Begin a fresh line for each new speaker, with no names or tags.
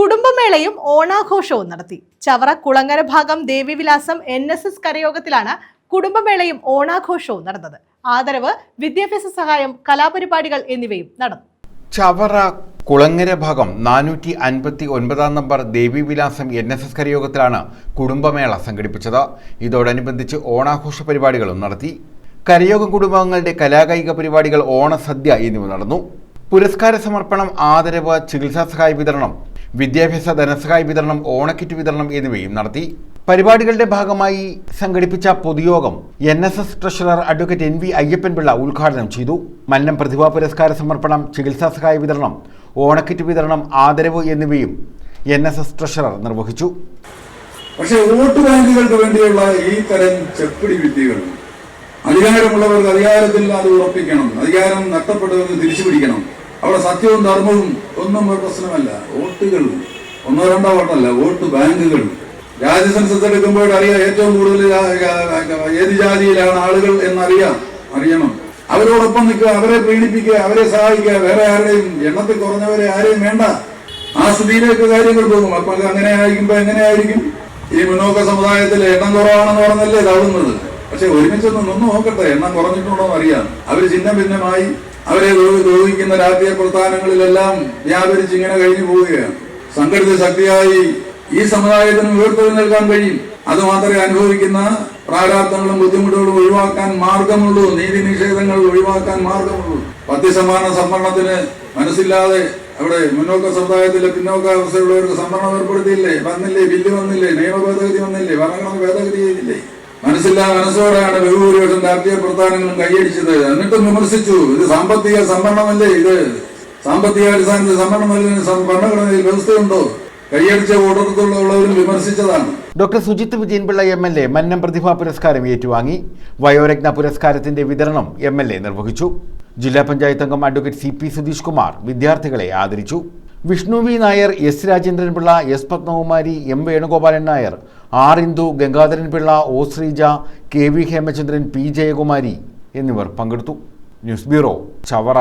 കുടുംബമേളയും ഓണാഘോഷവും നടത്തി. ചവറ കുളങ്ങര ഭാഗം Devivilasam N S S കരയോഗത്തിലാണ് കുടുംബമേളയും ഓണാഘോഷവും നടന്നത്. ആദരവ് വിദ്യാഭ്യാസ സഹായം കലാപരിപാടികൾ എന്നിവയും നടന്നു.
ചവറ കുളങ്ങര ഭാഗം നാനൂറ്റി അൻപത്തി ഒൻപതാം number Devivilasam N S S കരയോഗത്തിലാണ് കുടുംബമേള സംഘടിപ്പിച്ചത്. ഇതോടനുബന്ധിച്ച് ഓണാഘോഷ പരിപാടികളും നടത്തി. കരയോഗം കുടുംബാംഗങ്ങളുടെ കലാകായിക പരിപാടികൾ ഓണസദ്യ എന്നിവ നടന്നു. പുരസ്കാര സമർപ്പണം ആദരവ് ചികിത്സാ സഹായ വിതരണം വിദ്യാഭ്യാസ ധനസഹായ വിതരണം ഓണക്കിറ്റ് വിതരണം എന്നിവയും നടത്തി. പരിപാടികളുടെ ഭാഗമായി സംഘടിപ്പിച്ച പൊതുയോഗം N S S treasurer advocate N V Ayyappanpillai ഉദ്ഘാടനം ചെയ്തു. മന്നം പ്രതിഭാ പുരസ്കാര സമർപ്പണം ചികിത്സാ സഹായ വിതരണം ഓണക്കിറ്റ് വിതരണം ആദരവ് എന്നിവയും എൻ എസ് എസ് ട്രഷറർ നിർവഹിച്ചു.
പക്ഷേ വോട്ട് ബാങ്കുകൾക്ക് വേണ്ടിയുള്ള ഈ തരം ചെപ്പിടി വിദ്യകൾ അധികാരമുള്ളവർക്ക് അധികാരത്തിൽ അത് ഉറപ്പിക്കണം അധികാരം നഷ്ടപ്പെട്ടവർക്ക് തിരിച്ചു പിടിക്കണം അവിടെ സത്യവും ധർമ്മവും ഒന്നും ഒരു പ്രശ്നമല്ല. വോട്ടുകൾ ഒന്നോ രണ്ടോ വോട്ടല്ല വോട്ട് ബാങ്കുകൾ. രാജ്യസെൻസസ് എടുക്കുമ്പോൾ അറിയാം ഏറ്റവും കൂടുതൽ ഏത് ജാതിയിലാണ് ആളുകൾ എന്നറിയാം അറിയണം. അവരോടൊപ്പം നിൽക്കുക അവരെ പീഡിപ്പിക്കുക അവരെ സഹായിക്കുക വേറെ ആരുടെയും എണ്ണത്തിൽ കുറഞ്ഞവരെ ആരെയും വേണ്ട. ആ സ്ഥിതിയിലേക്ക് കാര്യങ്ങൾ പോകും. അപ്പൊ അങ്ങനെ ആയിരിക്കുമ്പോ എങ്ങനെയായിരിക്കും ഈ മുന്നോക്ക സമുദായത്തിൽ എണ്ണം കുറവാണെന്ന് പറഞ്ഞല്ലേ ഇതാവുന്നത്. പക്ഷെ ഒരുമിച്ചൊന്ന് നിന്ന് നോക്കട്ടെ എണ്ണം കുറഞ്ഞിട്ടുണ്ടോ എന്ന് അറിയാം. അവർ ചിഹ്നം ഭിന്നമായി അവരെ ദ്രോഹി- ദ്രോഹിക്കുന്ന രാഷ്ട്രീയ പ്രസ്ഥാനങ്ങളിലെല്ലാം വ്യാപരിച്ച് ഇങ്ങനെ കഴിഞ്ഞു പോവുകയാണ്. സംഘടിത ശക്തിയായി ഈ സമുദായത്തിന് ഉയർത്തെഴുന്നേൽക്കാൻ കഴിയും. അത് മാത്രമേ അനുഭവിക്കുന്ന പ്രാരാബ്ദങ്ങളും ബുദ്ധിമുട്ടുകളും ഒഴിവാക്കാൻ മാർഗമുള്ളൂ. നീതി നിഷേധങ്ങൾ ഒഴിവാക്കാൻ മാർഗമുള്ളൂ. പത്യസമാന സംവരണത്തിന് മനസ്സില്ലാതെ അവിടെ മുന്നോക്ക സമുദായത്തിലെ പിന്നോക്ക അവസ്ഥയുള്ളവർക്ക് സംവരണം ഏർപ്പെടുത്തിയില്ലേ? വന്നില്ലേ? ബില്ല് വന്നില്ലേ? നിയമ ഭേദഗതി വന്നില്ലേ? ഭരണഘടന ഭേദഗതി ചെയ്തില്ലേ മനസ്സില്ലാ മനസ്സോടെയാണ് ബഹുഭൂരിപക്ഷം രാഷ്ട്രീയ പ്രസ്ഥാനങ്ങളും കൈയടിച്ചത്. എന്നിട്ടും വിമർശിച്ചു ഇത് സാമ്പത്തിക സംവരണമല്ലേ? ഇത് സാമ്പത്തിക അടിസ്ഥാനത്തിൽ സംവരണമല്ലേ? ഭരണഘടനയിൽ വ്യവസ്ഥയുണ്ടോ? കൈയടിച്ച വോട്ടെടുത്തുള്ളവരും വിമർശിച്ചതാണ്.
Doctor Sujith Vijayanpillai M L A Mannam പ്രതിഭാ പുരസ്കാരം ഏറ്റുവാങ്ങി. വയോരത്ന പുരസ്കാരത്തിന്റെ വിതരണം എം എൽ എ നിർവഹിച്ചു. ജില്ലാ പഞ്ചായത്ത് അംഗം advocate C P Sudheesh Kumar വിദ്യാർത്ഥികളെ ആദരിച്ചു. Vishnu V Nair S Rajendranpillai S Padmakumari M Venugopalan Nair R Indu Gangadharan Pillai O Sreeja K V Hemachandran P Jayakumari എന്നിവർ പങ്കെടുത്തു. News bureau Chavara.